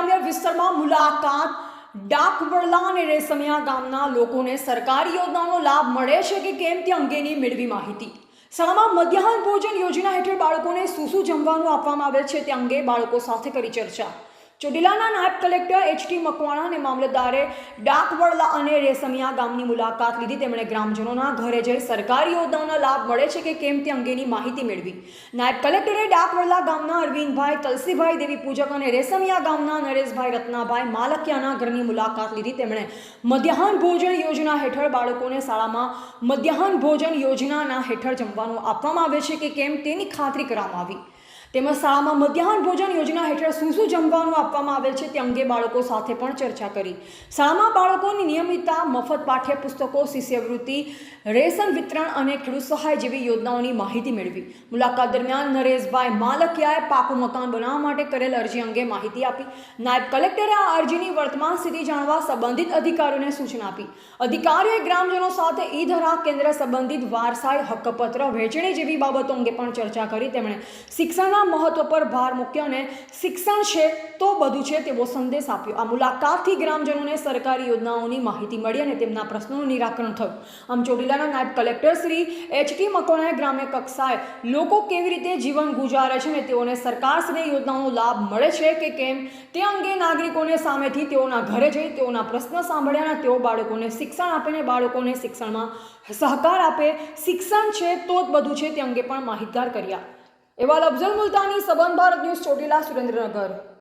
વિસ્તારમાં મુલાકાત. ડાકવડલા અને રેસમિયા ગામના લોકોને સરકારી યોજનાનો લાભ મળે છે કે કેમ તે અંગેની મેળવી માહિતી. શાળામાં મધ્યાહન ભોજન યોજના હેઠળ બાળકોને શું શું જમવાનું આપવામાં આવે છે તે અંગે બાળકો સાથે કરી ચર્ચા. ચોટીલાના નાયબ કલેક્ટર એચ ટી મકવાણા અને મામલતદારે ડાકવડલા અને રેસમિયા ગામની મુલાકાત લીધી. તેમણે ગ્રામજનોના ઘરે જઈ સરકારી યોજનાઓના લાભ મળે છે કે કેમ તે અંગેની માહિતી મેળવી. નાયબ કલેક્ટરે ડાકવડલા ગામના અરવિંદભાઈ તલસીભાઈ દેવી પૂજક અને રેસમિયા ગામના નરેશભાઈ રત્નાભાઈ માલકિયાના ઘરની મુલાકાત લીધી. તેમણે મધ્યાહન ભોજન યોજના હેઠળ બાળકોને શાળામાં મધ્યાહન ભોજન યોજનાના હેઠળ જમવાનું આપવામાં આવે છે કે કેમ તેની ખાતરી કરવામાં આવી. તેમજ શાળામાં મધ્યાહન ભોજન યોજના હેઠળ શું શું જમવાનું આપવામાં આવેલ છે તે અંગે બાળકો સાથે પણ ચર્ચા કરી. શાળામાં બાળકોની નિયમિતતા, મફત પાઠ્યપુસ્તકો, શિષ્યવૃત્તિ, રેશન વિતરણ અને ખેડૂત સહાય જેવી યોજનાઓની માહિતી મેળવી. મુલાકાત દરમિયાન નરેશભાઈ માલકિયાએ પાકું મકાન બનાવવા માટે કરેલ અરજી અંગે માહિતી આપી. નાયબ કલેક્ટરે આ અરજીની વર્તમાન સ્થિતિ જાણવા સંબંધિત અધિકારીઓને સૂચના આપી. અધિકારીઓએ ગ્રામજનો સાથે ઈ ધરા કેન્દ્ર સંબંધિત વારસાઈ હક્કપત્ર વહેંચણી જેવી બાબતો અંગે પણ ચર્ચા કરી. તેમણે શિક્ષણના મહત્વ પર ભાર મૂક્યો અને શિક્ષણ છે તો બધું છે તેવો સંદેશ આપ્યો. આ મુલાકાતથી ગ્રામજનોને સરકારી યોજનાઓની માહિતી મળી અને તેમના પ્રશ્નોનું નિરાકરણ થયું. આમ ચોટીલાના નાયબ કલેક્ટર શ્રી એચ ટી મકોણાએ ગ્રામ્ય કક્ષાએ લોકો કેવી રીતે જીવન ગુજારે છે અને તેઓને સરકારશ્રી યોજનાઓનો લાભ મળે છે કે કેમ? તે અંગે નાગરિકોને સામેથી તેઓના ઘરે જઈ તેઓના પ્રશ્ન સાંભળ્યા અને તેઓ બાળકોને શિક્ષણ આપે અને બાળકોને શિક્ષણમાં સહકાર આપે. શિક્ષણ છે તો જ બધું છે તે અંગે પણ માહિતગાર કર્યા. એવા અફઝલ મુલતાની સબન ભારત ન્યૂઝ ચોટીલા સુરેન્દ્રનગર.